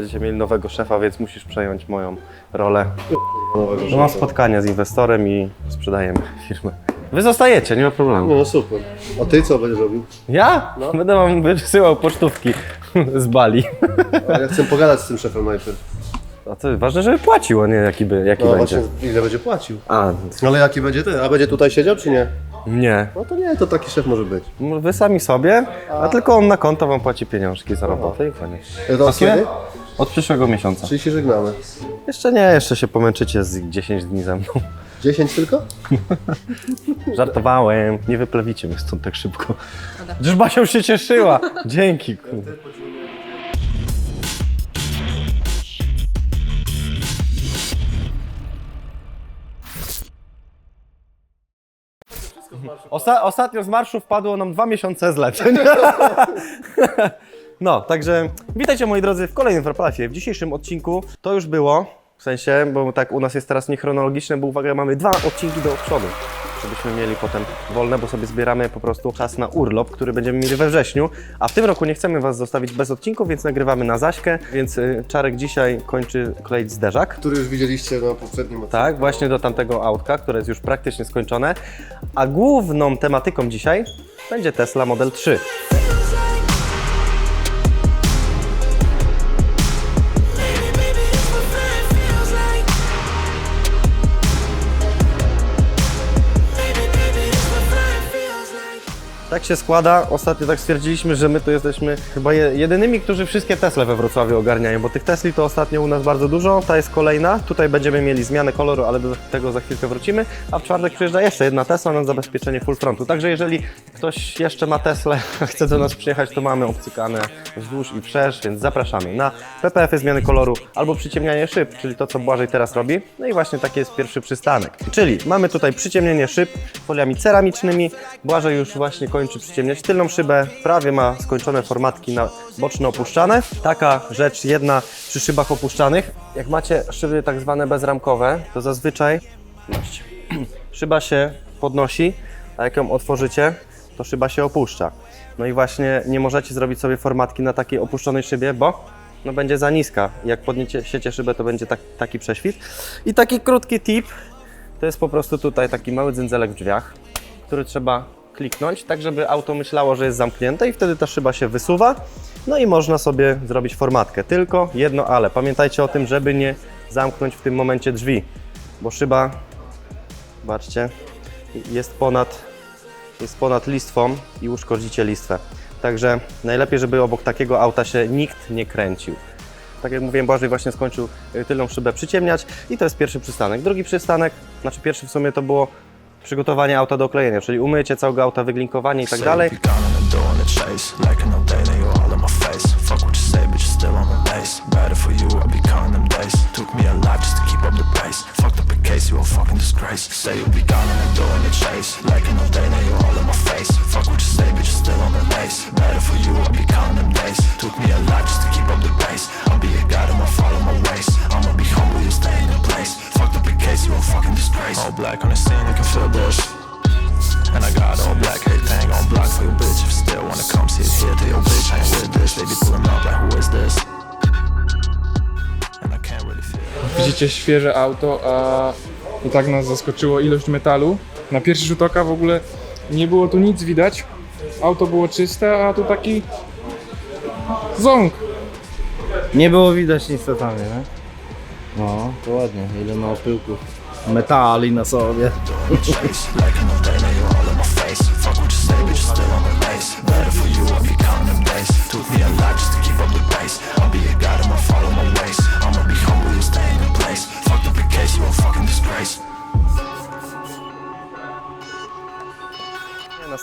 będziecie mieli nowego szefa, więc musisz przejąć moją rolę. No, mam spotkanie z inwestorem i sprzedajemy firmę. Wy zostajecie, nie ma problemu. No super. A ty co będziesz robił? Ja? Będę wam wysyłał pocztówki z Bali. A ja chcę pogadać z tym szefem najpierw. A to ważne, żeby płacił, a nie jaki, by, jaki No będzie. właśnie, ile będzie płacił? A, Ale jaki będzie ten? A będzie tutaj siedział czy nie? Nie. No to nie, to taki szef może być. Wy sami sobie, a tylko on na konto wam płaci pieniążki za robotę i koniec. To Pasuje? kiedy? Od przyszłego miesiąca. Czyli się żegnamy. Jeszcze nie, jeszcze się pomęczycie z 10 dni ze mną. 10 tylko? Żartowałem, nie wyplawicie mnie stąd tak szybko. Już Basia już się cieszyła. Dzięki. kurde. Osta ostatnio z marszu wpadło nam dwa miesiące zleceń. No, także witajcie moi drodzy w kolejnym Warpalafie. W dzisiejszym odcinku to już było, w sensie, bo tak u nas jest teraz niechronologiczne, bo uwaga, mamy dwa odcinki do przodu, żebyśmy mieli potem wolne, bo sobie zbieramy po prostu czas na urlop, który będziemy mieli we wrześniu, a w tym roku nie chcemy Was zostawić bez odcinków, więc nagrywamy na Zaśkę, więc y, Czarek dzisiaj kończy kleić zderzak. Który już widzieliście na poprzednim odcinku. Tak, właśnie do tamtego autka, które jest już praktycznie skończone. A główną tematyką dzisiaj będzie Tesla Model 3. Tak się składa, ostatnio tak stwierdziliśmy, że my tu jesteśmy chyba je, jedynymi, którzy wszystkie Tesle we Wrocławiu ogarniają, bo tych Tesli to ostatnio u nas bardzo dużo, ta jest kolejna, tutaj będziemy mieli zmianę koloru, ale do tego za chwilkę wrócimy, a w czwartek przyjeżdża jeszcze jedna Tesla na zabezpieczenie full frontu, także jeżeli ktoś jeszcze ma Teslę, chce do nas przyjechać, to mamy obcykane wzdłuż i wszerz, więc zapraszamy na PPF-y zmiany koloru albo przyciemnianie szyb, czyli to, co Błażej teraz robi, no i właśnie taki jest pierwszy przystanek, czyli mamy tutaj przyciemnienie szyb foliami ceramicznymi, Błażej już właśnie kończy przyciemniać tylną szybę, prawie ma skończone formatki na boczne opuszczane. Taka rzecz jedna przy szybach opuszczanych. Jak macie szyby tak zwane bezramkowe, to zazwyczaj szyba się podnosi, a jak ją otworzycie, to szyba się opuszcza. No i właśnie nie możecie zrobić sobie formatki na takiej opuszczonej szybie, bo no będzie za niska. Jak podniesiecie szybę, to będzie tak, taki prześwit. I taki krótki tip, to jest po prostu tutaj taki mały dzędzelek w drzwiach, który trzeba kliknąć, tak żeby auto myślało, że jest zamknięte i wtedy ta szyba się wysuwa. No i można sobie zrobić formatkę. Tylko jedno ale. Pamiętajcie o tym, żeby nie zamknąć w tym momencie drzwi, bo szyba, zobaczcie, jest ponad, jest ponad listwą i uszkodzicie listwę. Także najlepiej, żeby obok takiego auta się nikt nie kręcił. Tak jak mówiłem, Błażej właśnie skończył y, tylną szybę przyciemniać i to jest pierwszy przystanek. Drugi przystanek, znaczy pierwszy w sumie to było przygotowanie auta do oklejenia, czyli umycie całego auta, wyglinkowanie i tak dalej. Better for you, I'll be counting them days. Widzicie świeże auto, a i tak nas zaskoczyło ilość metalu. Na pierwszy rzut oka w ogóle nie było tu nic widać. Auto było czyste, a tu taki ząg. Nie było widać nic totalnie, nie? No, to ładnie, ile ma opyłków metali na sobie.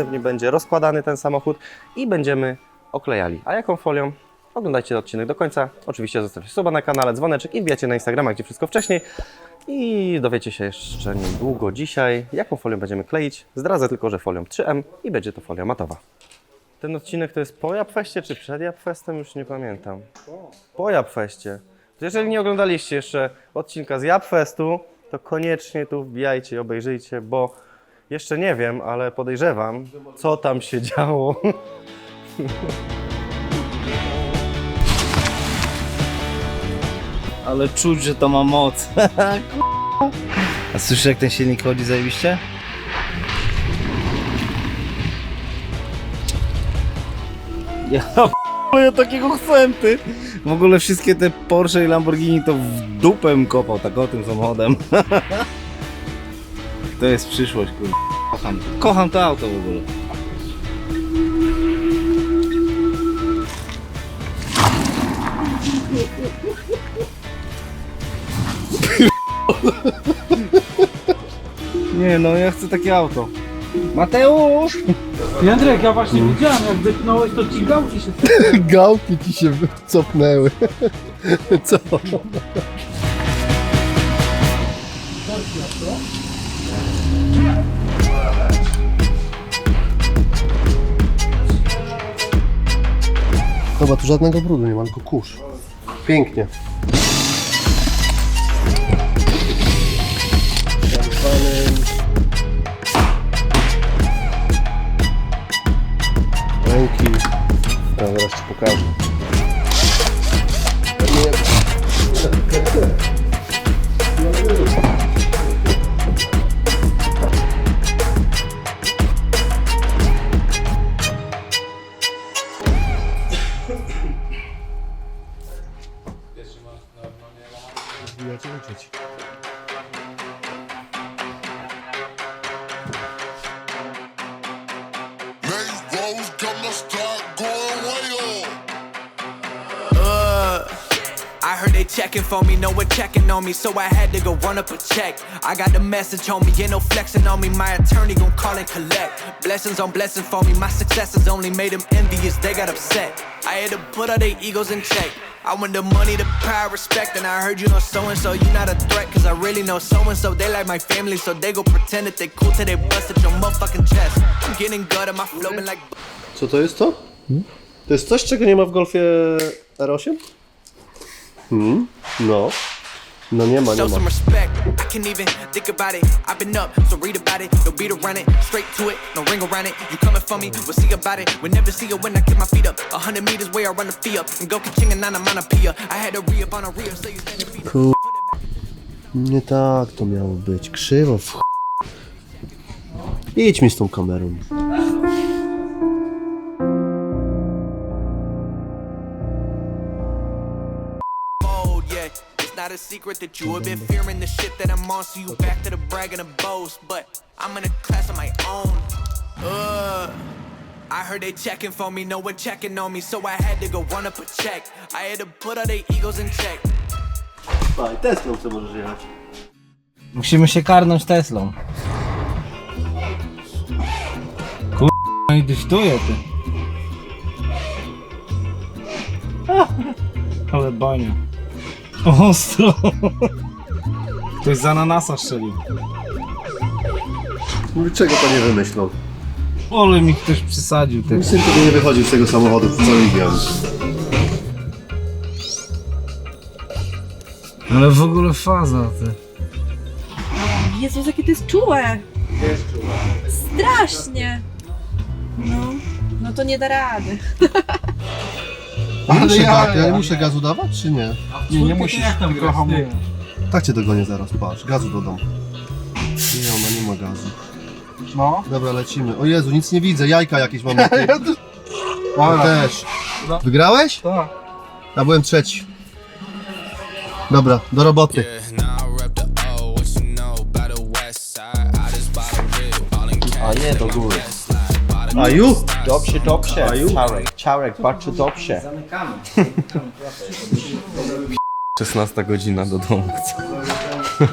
Następnie będzie rozkładany ten samochód i będziemy oklejali. A jaką folią? Oglądajcie odcinek do końca. Oczywiście zostawcie suba na kanale, dzwoneczek i wbijacie na Instagrama, gdzie wszystko wcześniej. I dowiecie się jeszcze niedługo dzisiaj, jaką folią będziemy kleić. Zdradzę tylko, że folią 3M i będzie to folia matowa. Ten odcinek to jest po Japfeście czy przed Japfestem? Już nie pamiętam. Po Japfeście. Jeżeli nie oglądaliście jeszcze odcinka z Japfestu, to koniecznie tu wbijajcie i obejrzyjcie, bo jeszcze nie wiem, ale podejrzewam, co tam się działo. Ale czuć, że to ma moc. A słyszysz jak ten silnik chodzi zajebiście? Ja ja takiego chcę, ty. W ogóle wszystkie te Porsche i Lamborghini to w dupę kopał, tak o tym samochodem. To jest przyszłość, kurde. Kocham, kocham to auto w ogóle. Nie no, ja chcę takie auto. Mateusz! Jędrek, ja właśnie widziałem, jak wypnąłeś, to ci gałki się Gałki ci się cofnęły. Co? Chyba tu żadnego brudu nie ma, tylko kurz. Pięknie. Uh, I heard they checking for me, no one checking on me, so I had to go run up a check. I got the message on me, ain't no flexing on me. My attorney gon' call and collect. Blessings on blessings for me, my successes only made them envious, they got upset. I had to put all their egos in check. I want the money, the power, respect, and I heard you know so and so. You not a threat, cause I really know so and so. They like my family, so they go pretend that they cool till they bust at your motherfucking chest. I'm getting gutted, my flow been like. Co to jest to? To jest coś, czego nie ma w Golfie R8? Hmm? No. No nie ma, nie Show ma. some respect. I can't even think about it. I've been up, so read about it. No beat around it, straight to it, no ring around it. You coming for me, we'll see about it. We'll never see it when I get my feet up. A hundred meters where I run the fee up. And go kitchen and I'm on a pia. I had to re up on a real, so you stand feet up. Ku- Nie tak to miało być. Krzywo w ch... Idź mi z tą kamerą. Not a secret that you have been fearing the shit that I'm on. So you back to the bragging and boast. But I'm in a class of my own. Uh. I heard they checking for me, no one checking on me, so I had to go run up a check. I had to put all their egos in check. Teslą co możesz jechać. Musimy się karnąć Teslą. Kur... No i dyftuje ty. Ale bania. Ostro. Ktoś z ananasa strzelił. Czego to nie wymyślą? Ole mi ktoś przysadził. Mój syn tego nie wychodził z tego samochodu w cały weekend. Ale w ogóle faza ty. Jezus, jakie to jest czułe! Strasznie! No, no to nie da rady. Ale ja, ja muszę gazu dawać, czy nie? Nie, nie musisz. Tak cię dogonię zaraz, patrz, gazu dodam. Nie, ona nie ma gazu. No. Dobra, lecimy. O Jezu, nic nie widzę, jajka jakieś mam. Ja też. Wygrałeś? Tak. Ja byłem trzeci. Dobra, do roboty. A nie, do góry. A ju? Dobrze, dobrze. Czarek, Czarek, bardzo dobrze. Zamykamy. 16 godzina do domu.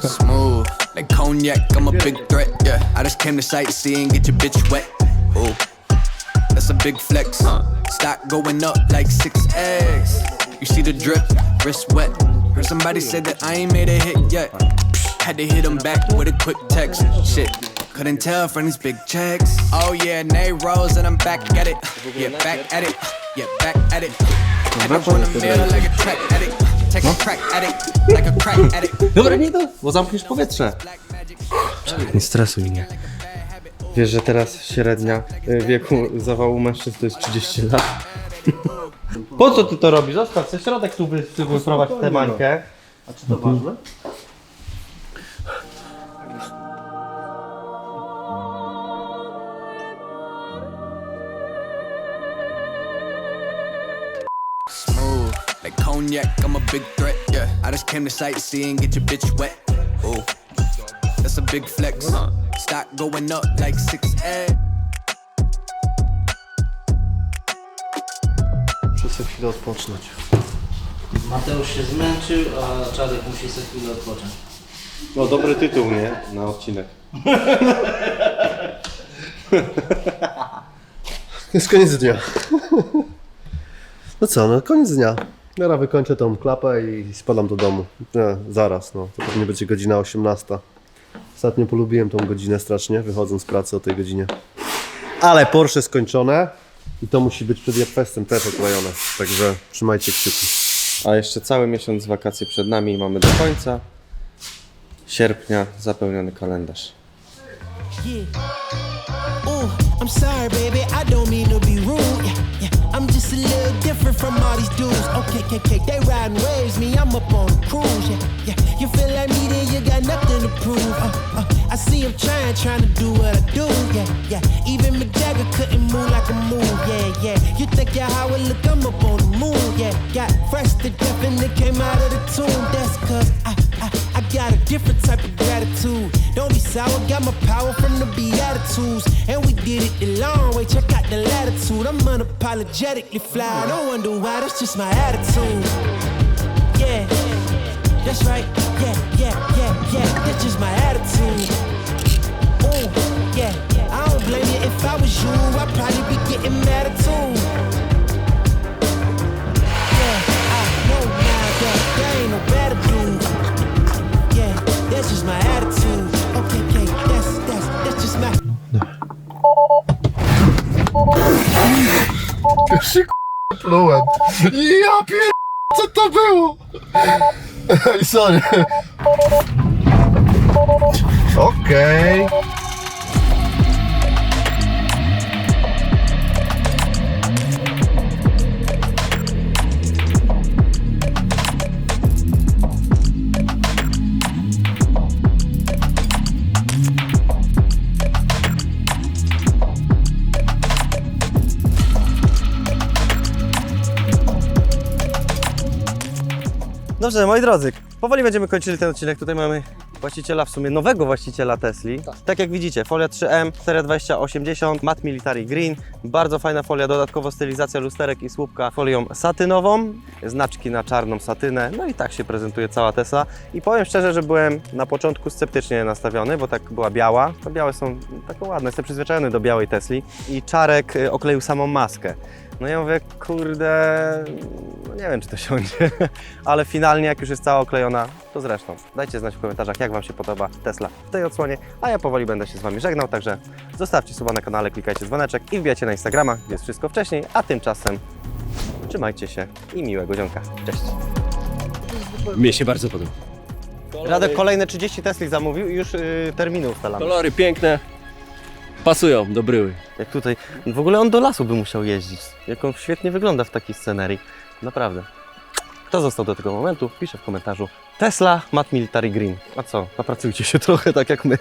Smooth, like cognac, I'm a big threat, yeah. I just came to sightsee and get your bitch wet. Ooh, that's a big flex. Stock going up like six eggs. You see the drip, wrist wet. Heard somebody say that I ain't made a hit yet. Had to hit him back with a quick text. Shit, couldn't tell from these big checks. Oh yeah, Nay Rose and I'm back at it. Yeah, back at it. Yeah, back at it. Had to run a mill like a track addict. Take a crack at it, like a crack addict. Dobra, nie to, bo zamkniesz powietrze. Nie stresuj mnie. Wiesz, że teraz średnia y, wieku zawału mężczyzn to jest 30 lat? Po co ty to robisz? Zostaw sobie środek tu wy, ty wyprowadź tę mańkę. A czy to ważne? Cognac, I'm a big threat, yeah. I just came to sightsee and get your bitch wet. Ooh, that's a big flex. Stock going up like 6 Muszę sobie chwilę odpocząć. Mateusz się zmęczył, a Czarek musi sobie chwilę odpocząć. No dobry tytuł, nie? Na odcinek. Jest koniec dnia. No co, no koniec dnia. Teraz wykończę tą klapę i spadam do domu. Nie, zaraz, no. To pewnie będzie godzina 18. Ostatnio polubiłem tą godzinę strasznie, wychodząc z pracy o tej godzinie. Ale Porsche skończone i to musi być przed Japfestem też oklejone. Także trzymajcie kciuki. A jeszcze cały miesiąc wakacji przed nami mamy do końca sierpnia zapełniony kalendarz. Ooh, I'm sorry, baby, I don't mean to be rude. Yeah, yeah, I'm just a little different from all these dudes. Okay, okay, okay, they riding waves, me, I'm up on a cruise. Yeah, yeah, you feel like me, then you got nothing to prove. Uh, uh, I see him trying, trying to do what I do. Yeah, yeah, even Mick couldn't move like a move. Yeah, yeah, you think you're how it look, I'm up on the moon. Yeah, got fresh to death and it came out of the tomb. That's cause I, I, I got a different type of gratitude. Don't be sour, got my power from the Beatitudes. And we did it the long way, check out the latitude. I'm unapologetically fly, no wonder why, that's just my attitude. Yeah, that's right, yeah, yeah, yeah, yeah, that's just my attitude. Ooh, yeah, I don't blame you if I was you, I'd probably be getting mad at too. Yeah, I know now that there ain't no better dude. That's just my. Plułem. Ja pier... Co to było? Ej, Sorry. Okej. Dobrze, moi drodzy, powoli będziemy kończyli ten odcinek. Tutaj mamy właściciela, w sumie nowego właściciela Tesli. Tak, jak widzicie, folia 3M, seria 2080, Matte Military Green. Bardzo fajna folia, dodatkowo stylizacja lusterek i słupka folią satynową, znaczki na czarną satynę. No i tak się prezentuje cała Tesla. I powiem szczerze, że byłem na początku sceptycznie nastawiony, bo tak była biała. To białe są takie ładne, jestem przyzwyczajony do białej Tesli. I Czarek y, okleił samą maskę. No ja mówię, kurde, no nie wiem czy to siądzie, ale finalnie jak już jest cała oklejona, to zresztą dajcie znać w komentarzach jak Wam się podoba Tesla w tej odsłonie, a ja powoli będę się z Wami żegnał, także zostawcie suba na kanale, klikajcie dzwoneczek i wbijajcie na Instagrama, gdzie jest wszystko wcześniej, a tymczasem trzymajcie się i miłego dzionka. Cześć! Mnie się bardzo podoba. Radek kolejne 30 Tesli zamówił i już yy, terminy ustalamy. Kolory piękne, pasują do bryły. Jak tutaj, w ogóle on do lasu by musiał jeździć, jak on świetnie wygląda w takiej scenerii, naprawdę. Kto został do tego momentu, pisze w komentarzu. Tesla Matte Military Green. A co, napracujcie się trochę tak jak my.